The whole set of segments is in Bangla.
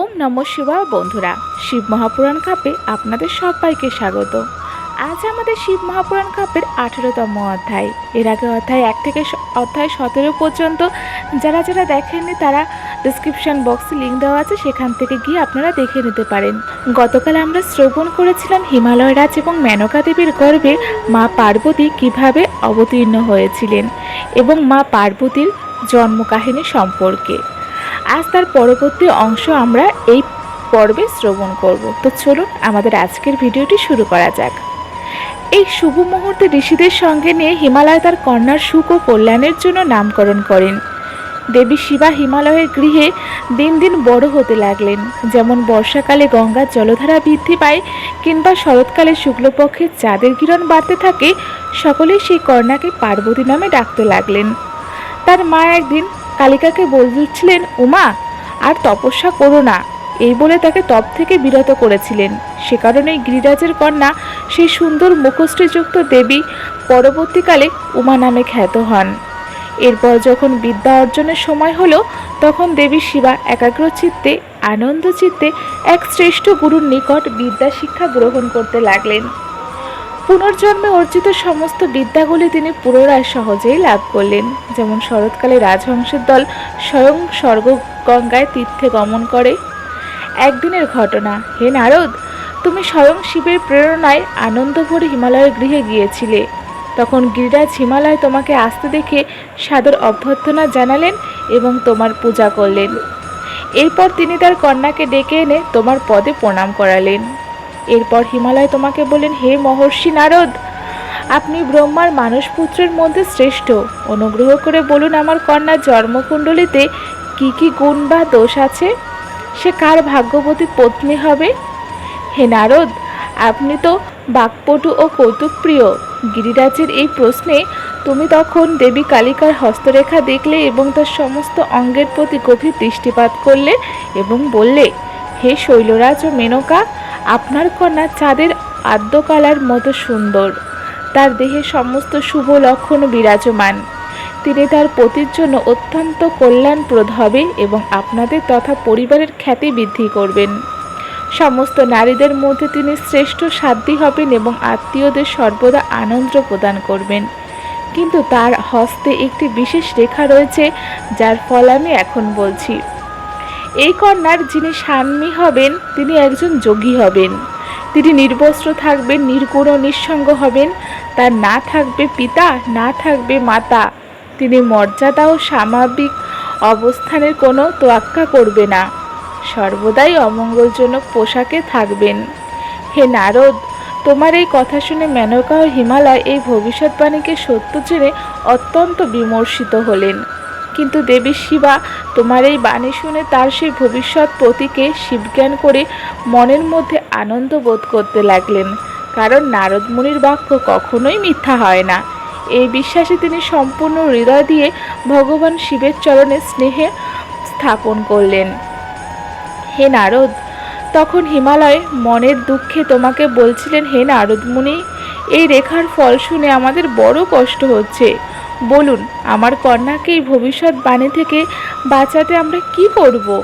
ওম নম শিবায় বন্ধুরা, শিব মহাপুরাণ কাপে আপনাদের সবাইকে স্বাগত। আজ আমাদের শিব মহাপুরাণ কাপের আঠেরোতম অধ্যায়। এর আগে অধ্যায় এক থেকে অধ্যায় সতেরো পর্যন্ত যারা যারা দেখেননি তারা ডিসক্রিপশন বক্সে লিঙ্ক দেওয়া আছে, সেখান থেকে গিয়ে আপনারা দেখে নিতে পারেন। গতকাল আমরা শ্রবণ করেছিলাম হিমালয় রাজ এবং মেনকা দেবীর গর্ভে মা পার্বতী কীভাবে অবতীর্ণ হয়েছিলেন এবং মা পার্বতীর জন্মকাহিনী সম্পর্কে। আজ তার পরবর্তী অংশ আমরা এই পর্বে শ্রবণ করব। তো চলুন আমাদের আজকের ভিডিওটি শুরু করা যাক। এই শুভ মুহূর্তে ঋষিদের সঙ্গে নিয়ে হিমালয় তার কন্যার সুখ ও কল্যাণের জন্য নামকরণ করেন। দেবী শিবা হিমালয়ের গৃহে দিন দিন বড় হতে লাগলেন। যেমন বর্ষাকালে গঙ্গার জলধারা বৃদ্ধি পায় কিংবা শরৎকালে শুক্লপক্ষের চাঁদের কিরণ বাড়তে থাকে, সকলেই সেই কন্যাকে পার্বতী নামে ডাকতে লাগলেন। তার মা একদিন কালিকাকে বলছিলেন উমা আর তপস্যা করো না। এই বলে তাকে তপ থেকে বিরত করেছিলেন। সে কারণেই গিরিরাজের কন্যা সেই সুন্দর মুখশ্রীযুক্ত দেবী পরবর্তীকালে উমা নামে খ্যাত হন। এরপর যখন বিদ্যা অর্জনের সময় হলো, তখন দেবী শিবা একাগ্র চিত্তে আনন্দ চিত্তে এক শ্রেষ্ঠ গুরুর নিকট বিদ্যা শিক্ষা গ্রহণ করতে লাগলেন। পুনর্জন্মে অর্জিত সমস্ত বিদ্যাগুলি তিনি পুনরায় সহজেই লাভ করলেন। যেমন শরৎকালে রাজহংসের দল স্বয়ং স্বর্গ গঙ্গায় তীর্থে গমন করে। একদিনের ঘটনা, হে নারদ, তুমি স্বয়ং শিবের প্রেরণায় আনন্দ ভরে হিমালয়ের গৃহে গিয়েছিলে। তখন গিরিরাজ হিমালয় তোমাকে আসতে দেখে সাদর অভ্যর্থনা জানালেন এবং তোমার পূজা করলেন। এরপর তিনি তার কন্যাকে ডেকে এনে তোমার পদে প্রণাম করালেন। এরপর হিমালয় তোমাকে বলেন হে মহর্ষি নারদ, আপনি ব্রহ্মার মানসপুত্রের মধ্যে শ্রেষ্ঠ। অনুগ্রহ করে বলুন আমার কন্যার জন্মকুণ্ডলিতে কি কি গুণ বা দোষ আছে? সে কার ভাগ্যবতী পত্নী হবে? হে নারদ, আপনি তো বাকপটু ও কৌতুকপ্রিয়। গিরিরাজের এই প্রশ্নে তুমি তখন দেবী কালিকার হস্তরেখা দেখলে এবং তার সমস্ত অঙ্গের প্রতি গভীর দৃষ্টিপাত করলে এবং বললে, হে শৈলরাজ ও মেনকা আপনার কন্যা চাঁদের আদ্যকালার মতো সুন্দর। তার দেহে সমস্ত শুভ লক্ষণ বিরাজমান। তিনি তার পতির জন্য অত্যন্ত কল্যাণপ্রদ হবে এবং আপনাদের তথা পরিবারের খ্যাতি বৃদ্ধি করবেন। সমস্ত নারীদের মধ্যে তিনি শ্রেষ্ঠ সাধ্যী হবেন এবং আত্মীয়দের সর্বদা আনন্দ প্রদান করবেন। কিন্তু তার হস্তে একটি বিশেষ রেখা রয়েছে, যার ফল আমি এখন বলছি। এই কন্যার যিনি স্বামী হবেন, তিনি একজন যোগী হবেন। তিনি নির্বস্ত্র থাকবেন, নির্গুণ নিঃসঙ্গ হবেন। তার না থাকবে পিতা, না থাকবে মাতা। তিনি মর্যাদা ও স্বাভাবিক অবস্থানের কোনো তোয়াক্কা করবে না। সর্বদাই অমঙ্গলজনক পোশাকে থাকবেন। হে নারদ, তোমার এই কথা শুনে মেনকা ও হিমালয় এই ভবিষ্যৎবাণীকে সত্য জেনে অত্যন্ত বিমর্ষিত হলেন। কিন্তু দেবী শিবা তোমার এই বাণী শুনে তার সেই ভবিষ্যৎ প্রতীকে শিবজ্ঞান করে মনের মধ্যে আনন্দ বোধ করতে লাগলেন। কারণ নারদ মুনির বাক্য কখনোই মিথ্যা হয় না। এই বিশ্বাসে তিনি সম্পূর্ণ হৃদয় দিয়ে ভগবান শিবের চরণে স্নেহে স্থাপন করলেন। হে নারদ, তখন হিমালয় মনের দুঃখে তোমাকে বলছিলেন, হে নারদ মুনি, এই রেখার ফল শুনে আমাদের বড় কষ্ট হচ্ছে। বলুন, আমার কন্যাকে এই ভবিষ্যৎ বাণী থেকে বাঁচাতে আমরা কি করব?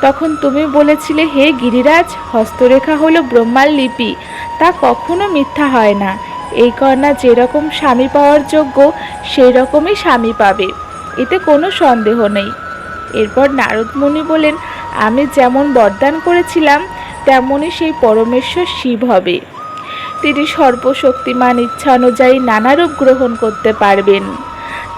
তখন তুমি বলেছিলে, হে গিরিরাজ, হস্তরেখা হলো ব্রহ্মার লিপি, তা কখনো মিথ্যা হয় না। এই কন্যা যেরকম স্বামী পাওয়ার যোগ্য সেই রকমই স্বামী পাবে। এতে কোনো সন্দেহ নেই। এরপর নারদ মুনি বলেন, আমি যেমন বরদান করেছিলাম তেমনই সেই পরমেশ্বর শিব হবে। তিনি সর্বশক্তিমান ইচ্ছা অনুযায়ী নানা রূপ গ্রহণ করতে পারবেন।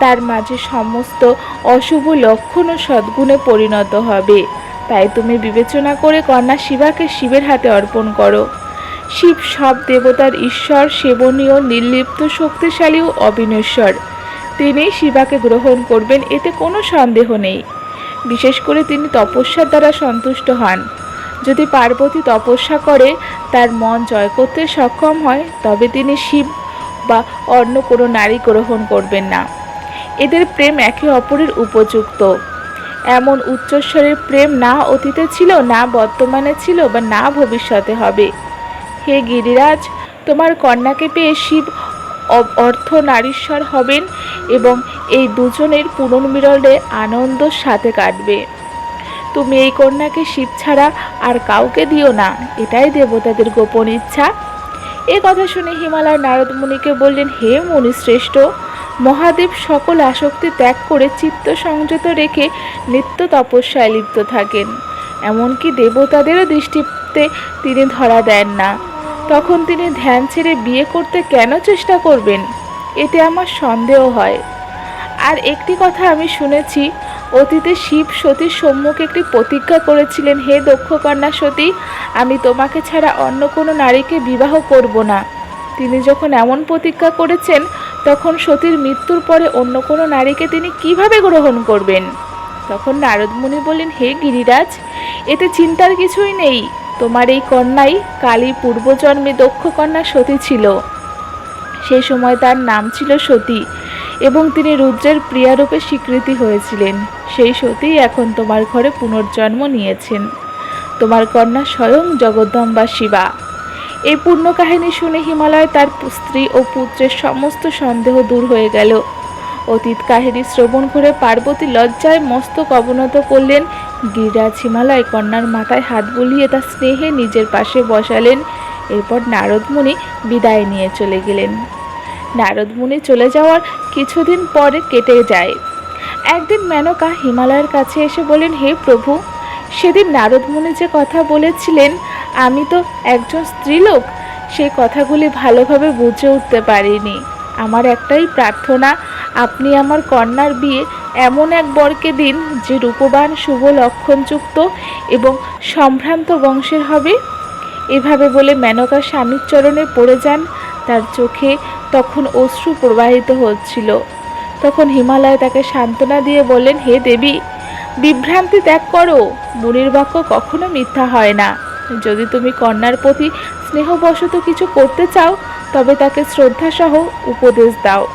তার মাঝে সমস্ত অশুভ লক্ষণ ও সদ্গুণে পরিণত হবে। তাই তুমি বিবেচনা করে কন্যা শিবাকে শিবের হাতে অর্পণ করো। শিব সব দেবতার ঈশ্বর, সেবনীয়, নির্লিপ্ত, শক্তিশালী ও অবিনশ্বর। তিনি শিবাকে গ্রহণ করবেন, এতে কোনো সন্দেহ নেই। বিশেষ করে তিনি তপস্যার দ্বারা সন্তুষ্ট হন। যদি পার্বতী তপস্যা করে, তার মন জয় করতে সক্ষম হয়, তবে তিনি শিব বা অন্য কোনো নারী গ্রহণ করবেন না। এদের প্রেম একে অপরের উপযুক্ত। এমন উচ্চস্বরের প্রেম না অতীতে ছিল, না বর্তমানে ছিল বা না ভবিষ্যতে হবে। হে গিরিরাজ, তোমার কন্যাকে পেয়ে শিব অর্থ নারীশ্বর হবেন এবং এই দুজনের পুনর্মিলনে আনন্দর সাথে কাটবে। তুমি এই কন্যাকে শিব ছাড়া আর কাউকে দিও না, এটাই দেবতাদের গোপন ইচ্ছা। এ কথা শুনে হিমালয় নারদ মুনিকে বললেন, হে মুনিশ্রেষ্ঠ, মহাদেব সকল আসক্তি ত্যাগ করে চিত্ত সংযত রেখে নিত্য তপস্যায় লিপ্ত থাকেন। এমনকি দেবতাদেরও দৃষ্টিতে তিনি ধরা দেন না। তখন তিনি ধ্যান ছেড়ে বিয়ে করতে কেন চেষ্টা করবেন? এতে আমার সন্দেহ হয়। আর একটি কথা আমি শুনেছি, অতীতে শিব সতীর সম্মুখে একটি প্রতিজ্ঞা করেছিলেন, হে দক্ষকন্যা সতী, আমি তোমাকে ছাড়া অন্য কোনো নারীকে বিবাহ করব না। তিনি যখন এমন প্রতিজ্ঞা করেছেন, তখন সতীর মৃত্যুর পরে অন্য কোনো নারীকে তিনি কীভাবে গ্রহণ করবেন? তখন নারদ মুনি বললেন, হে গিরিরাজ, এতে চিন্তার কিছুই নেই। তোমার এই কন্যাই কালী পূর্বজন্মে দক্ষ কন্যা সতী ছিল। সেই সময় তার নাম ছিল সতী। এবং তিনি রুদ্রের প্রিয়ারূপে স্বীকৃতি হয়েছিলেন। সেই সতীই এখন তোমার ঘরে পুনর্জন্ম নিয়েছেন। তোমার কন্যা স্বয়ং জগদ্দম্বা শিবা। এই পূর্ণ কাহিনী শুনে হিমালয় তার স্ত্রী ও পুত্রের সমস্ত সন্দেহ দূর হয়ে গেল। অতীত কাহিনী শ্রবণ করে পার্বতী লজ্জায় মস্তক অবনত করলেন। গিরিরাজ হিমালয় কন্যার মাথায় হাত বুলিয়ে তার স্নেহে নিজের পাশে বসালেন। এরপর নারদমুনি বিদায় নিয়ে চলে গেলেন। নারদমুনি চলে যাওয়ার কিছুদিন পরে কেটে যায়। একদিন মেনকা হিমালয়ের কাছে এসে বলেন হে প্রভু, সেদিন নারদমুনি যে কথা বলেছিলেন, আমি তো একজন স্ত্রীলোক, সেই কথাগুলি ভালোভাবে বুঝে উঠতে পারিনি। আমার একটাই প্রার্থনা, আপনি আমার কন্যার বিয়ে এমন এক বরকে দিন, যে রূপবান, শুভ লক্ষণযুক্ত এবং সম্ভ্রান্ত বংশের হবে। এভাবে বলে মেনকা স্বামীর চরণে পড়ে যান। তার চোখে তখন অশ্রু প্রবাহিত হচ্ছিল। তখন হিমালয় তাকে সান্ত্বনা দিয়ে বললেন, হে দেবী, বিভ্রান্তি ত্যাগ করো। মুনির বাক্য কখনো মিথ্যা হয় না। যদি তুমি কন্যার প্রতি স্নেহবশত কিছু করতে চাও, তবে তাকে শ্রদ্ধাসহ উপদেশ দাও।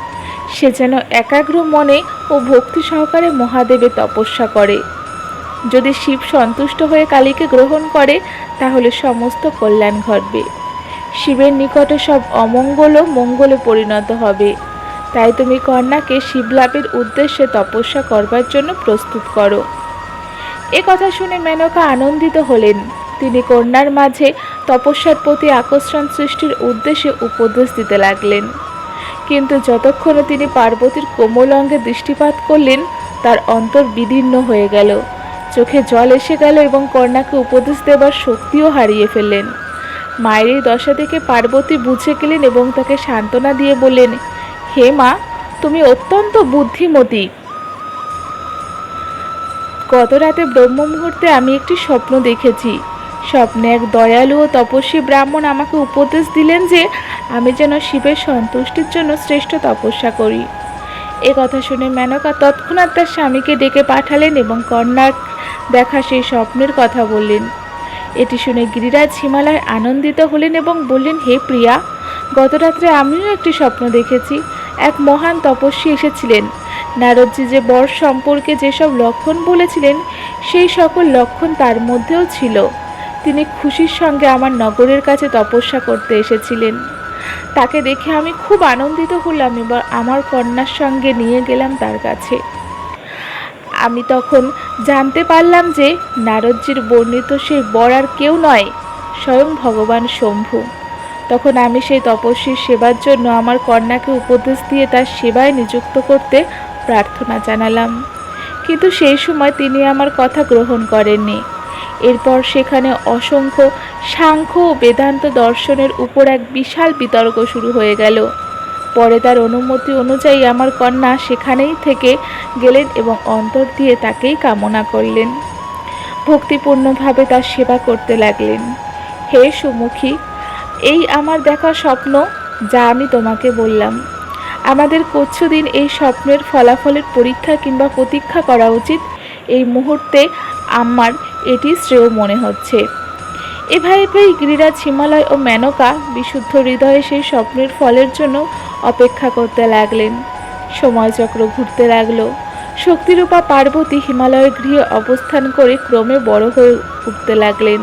সে যেন একাগ্র মনে ও ভক্তি সহকারে মহাদেবে তপস্যা করে। যদি শিব সন্তুষ্ট হয়ে কালীকে গ্রহণ করে, তাহলে সমস্ত কল্যাণ ঘটবে। শিবের নিকটে সব অমঙ্গলও মঙ্গলে পরিণত হবে। তাই তুমি কন্যাকে শিবলাভের উদ্দেশ্যে তপস্যা করবার জন্য প্রস্তুত করো। এ কথা শুনে মেনকা আনন্দিত হলেন। তিনি কন্যার মাঝে তপস্যার প্রতি আকর্ষণ সৃষ্টির উদ্দেশ্যে উপদেশ দিতে লাগলেন। কিন্তু যতক্ষণে তিনি পার্বতীর কোমল অঙ্গে দৃষ্টিপাত করলেন, তার অন্তর বিদীর্ণ হয়ে গেল। চোখে জল এসে গেল এবং কন্যাকে উপদেশ দেবার শক্তিও হারিয়ে ফেললেন। মায়ের এই দশা দেখে পার্বতী বুঝে গেলেন এবং তাকে সান্ত্বনা দিয়ে বললেন, হে মা, তুমি অত্যন্ত বুদ্ধিমতী। গত রাতে ব্রহ্ম মুহূর্তে আমি একটি স্বপ্ন দেখেছি। স্বপ্নে এক দয়ালু ও তপস্বী ব্রাহ্মণ আমাকে উপদেশ দিলেন যে আমি যেন শিবের সন্তুষ্টির জন্য শ্রেষ্ঠ তপস্যা করি। এ কথা শুনে মেনকা তৎক্ষণাৎ তার স্বামীকে ডেকে পাঠালেন এবং কন্যার দেখা সেই স্বপ্নের কথা বললেন। এটি শুনে গিরিরাজ হিমালয় আনন্দিত হলেন এবং বললেন, হে প্রিয়া গত রাত্রে আমিও একটি স্বপ্ন দেখেছি। এক মহান তপস্বী এসেছিলেন। নারদজি যে বর সম্পর্কে যেসব লক্ষণ বলেছিলেন, সেই সকল লক্ষণ তার মধ্যেও ছিল। তিনি খুশির সঙ্গে আমার নগরের কাছে তপস্যা করতে এসেছিলেন। তাকে দেখে আমি খুব আনন্দিত হলাম এবার আমার কন্যার সঙ্গে নিয়ে গেলাম তার কাছে। আমি তখন জানতে পারলাম যে নারদজির বর্ণিত সেই বর আর কেউ নয়, স্বয়ং ভগবান শম্ভু। তখন আমি সেই তপস্বীর সেবার জন্য আমার কন্যাকে উপদেশ দিয়ে তার সেবায় নিযুক্ত করতে প্রার্থনা জানালাম। কিন্তু সেই সময় তিনি আমার কথা গ্রহণ করেননি। এরপর সেখানে অসংখ্য সাংখ্য ও বেদান্ত দর্শনের উপর এক বিশাল বিতর্ক শুরু হয়ে গেল। পরে তার অনুমতি অনুযায়ী আমার কন্যা সেখানেই থেকে গেলেন এবং অন্তর দিয়ে তাকেই কামনা করলেন। ভক্তিপূর্ণভাবে তার সেবা করতে লাগলেন। হে সুমুখী, এই আমার দেখা স্বপ্ন যা আমি তোমাকে বললাম। আমাদের দিন এই স্বপ্নের ফলাফলের পরীক্ষা কিংবা প্রতীক্ষা করা উচিত। এই মুহূর্তে আমার এটি শ্রেয় মনে হচ্ছে। এভাবেই গিরিরাজ হিমালয় ও মেনকা বিশুদ্ধ হৃদয়ে সেই স্বপ্নের ফলের জন্য অপেক্ষা করতে লাগলেন। সময়চক্র ঘুরতে লাগল। শক্তিরূপা পার্বতী হিমালয়ের গৃহে অবস্থান করে ক্রমে বড় হয়ে উঠতে লাগলেন।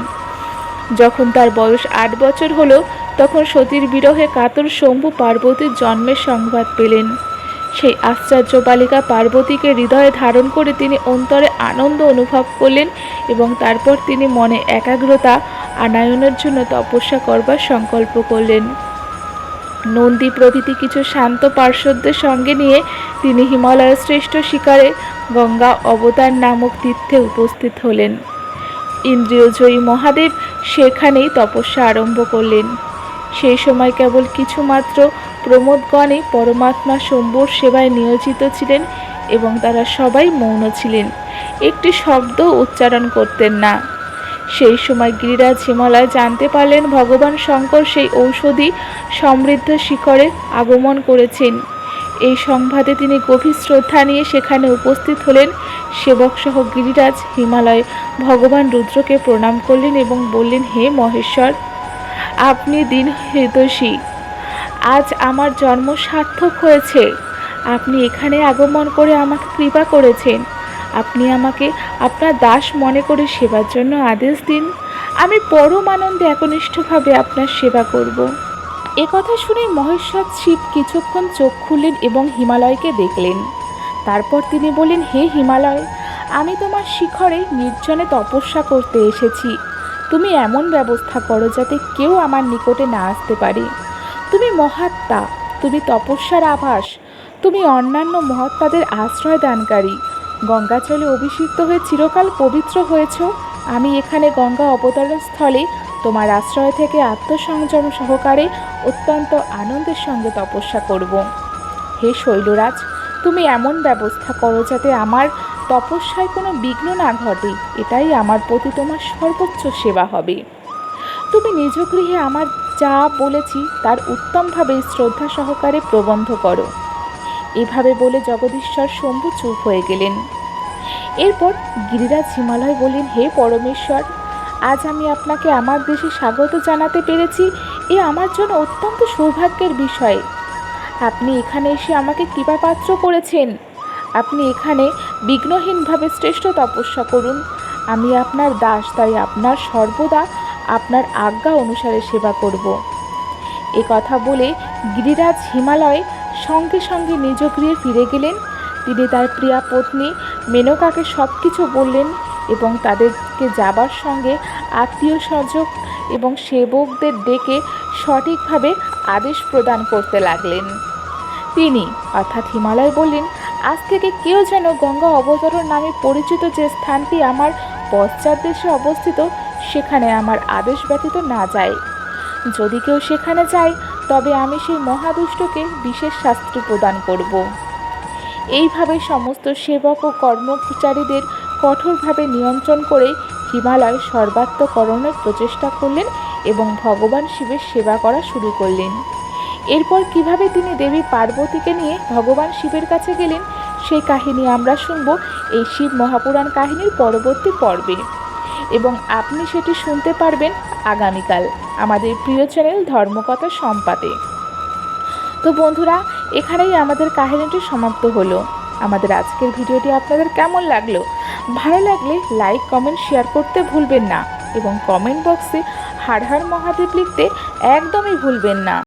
যখন তার বয়স আট বছর হলো, তখন সতীর বিরহে কাতর শম্ভু পার্বতীর জন্মের সংবাদ পেলেন। সেই আশ্চর্য বালিকা পার্বতীকে হৃদয়ে ধারণ করে তিনি অন্তরে আনন্দ অনুভব করলেন এবং তারপর তিনি মনে একাগ্রতা আনায়নের জন্য তপস্যা করবার সংকল্প করলেন। নন্দী প্রভৃতি কিছু শান্ত পার্শ্বদের সঙ্গে নিয়ে তিনি হিমালয়ের শ্রেষ্ঠ শিকারে গঙ্গা অবতার নামক তীর্থে উপস্থিত হলেন। ইন্দ্রিয়জয়ী মহাদেব সেখানেই তপস্যা আরম্ভ করলেন। সেই সময় কেবল কিছুমাত্র প্রমোদগণই পরমাত্মা শম্ভুর সেবায় নিয়োজিত ছিলেন এবং তারা সবাই মৌন ছিলেন। একটি শব্দ উচ্চারণ করতেন না। সেই সময় গিরিরাজ হিমালয় জানতে পারলেন ভগবান শঙ্কর সেই ঔষধি সমৃদ্ধ শিখরে আগমন করেছেন। এই সংবাদে তিনি গভীর শ্রদ্ধা নিয়ে সেখানে উপস্থিত হলেন। সেবকসহ গিরিরাজ হিমালয় ভগবান রুদ্রকে প্রণাম করলেন এবং বললেন, হে মহেশ্বর, আপনি দিন হৃদয়সী আজ আমার জন্ম সার্থক হয়েছে। আপনি এখানে আগমন করে আমাকে কৃপা করেছেন। আপনি আমাকে আপনার দাস মনে করে সেবার জন্য আদেশ দিন। আমি পরম আনন্দে একনিষ্ঠভাবে আপনার সেবা করব। এ কথা শুনে মহেশ্বর শিব কিছুক্ষণ চোখ খুললেন এবং হিমালয়কে দেখলেন। তারপর তিনি বললেন, হে হিমালয়, আমি তোমার শিখরে নির্জনে তপস্যা করতে এসেছি। তুমি এমন ব্যবস্থা করো যাতে কেউ আমার নিকটে না আসতে পারে। তুমি মহাত্মা, তুমি তপস্যার আভাস, তুমি অন্যান্য মহাত্মাদের আশ্রয় দানকারী গঙ্গাচলে অভিষিক্ত হয়ে চিরকাল পবিত্র হয়েছ। আমি এখানে গঙ্গা অবতরণ স্থলে তোমার আশ্রয় থেকে আত্মসংযম সহকারে অত্যন্ত আনন্দের সঙ্গে তপস্যা করব। হে শৈলরাজ, তুমি এমন ব্যবস্থা করো যাতে আমার তপস্যায় কোনো বিঘ্ন না ঘটে। এটাই আমার প্রতি তোমার সর্বোচ্চ সেবা হবে। তুমি নিজ গৃহে আমার যা বলেছি তার উত্তমভাবে শ্রদ্ধা সহকারে প্রবন্ধ করো। এভাবে বলে জগদীশ্বর শম্ভু চুপ হয়ে গেলেন। এরপর গিরিরাজ হিমালয় বললেন, হে পরমেশ্বর, আজ আমি আপনাকে আমার দেশে স্বাগত জানাতে পেরেছি। এ আমার জন্য অত্যন্ত সৌভাগ্যের বিষয়। আপনি এখানে এসে আমাকে কৃপাপাত্র করেছেন। আপনি এখানে বিঘ্নহীনভাবে শ্রেষ্ঠ তপস্যা করুন। আমি আপনার দাস, তাই আপনার সর্বদা আপনার আজ্ঞা অনুসারে সেবা করব। এ কথা বলে গিরিরাজ হিমালয় সঙ্গে সঙ্গে নিজ গৃহে ফিরে গেলেন। তিনি তার প্রিয়া পত্নী মেনকাকে সব কিছু বললেন এবং তাদেরকে যাবার সঙ্গে আত্মীয় স্বজন এবং সেবকদের ডেকে সঠিকভাবে আদেশ প্রদান করতে লাগলেন। তিনি, অর্থাৎ হিমালয়, বললেন, আজ থেকে কেউ যেন গঙ্গা অবতরণ নামে পরিচিত যে স্থানটি আমার পশ্চাৎ দেশে অবস্থিত, সেখানে আমার আদেশ ব্যতীত না যায়। যদি কেউ সেখানে যায় তবে আমি সেই মহাদুষ্টকে বিশেষ শাস্তি প্রদান করব। এইভাবে সমস্ত সেবক ও কর্মচারীদের কঠোরভাবে নিয়ন্ত্রণ করে হিমালয় সর্বাত্মকরণের প্রচেষ্টা করলেন এবং ভগবান শিবের সেবা করা শুরু করলেন। এরপর কীভাবে তিনি দেবী পার্বতীকে নিয়ে ভগবান শিবের কাছে গেলেন, সেই কাহিনী আমরা শুনব এই শিব মহাপুরাণ কাহিনীর পরবর্তী পর্বে। এবং আপনি সেটি শুনতে পারবেন আগামীকাল। আমাদের প্রিয় চ্যানেল ধর্মকথা সম্পাদে তো বন্ধুরা, এখানেই আমাদের কাহিনীটি সমাপ্ত হলো। আমাদের আজকের ভিডিওটি আপনাদের কেমন লাগল? ভালো লাগলে লাইক, কমেন্ট, শেয়ার করতে ভুলবেন না এবং কমেন্ট বক্সে হাড় হাড় মহাদেব লিখতে একদমই ভুলবেন না।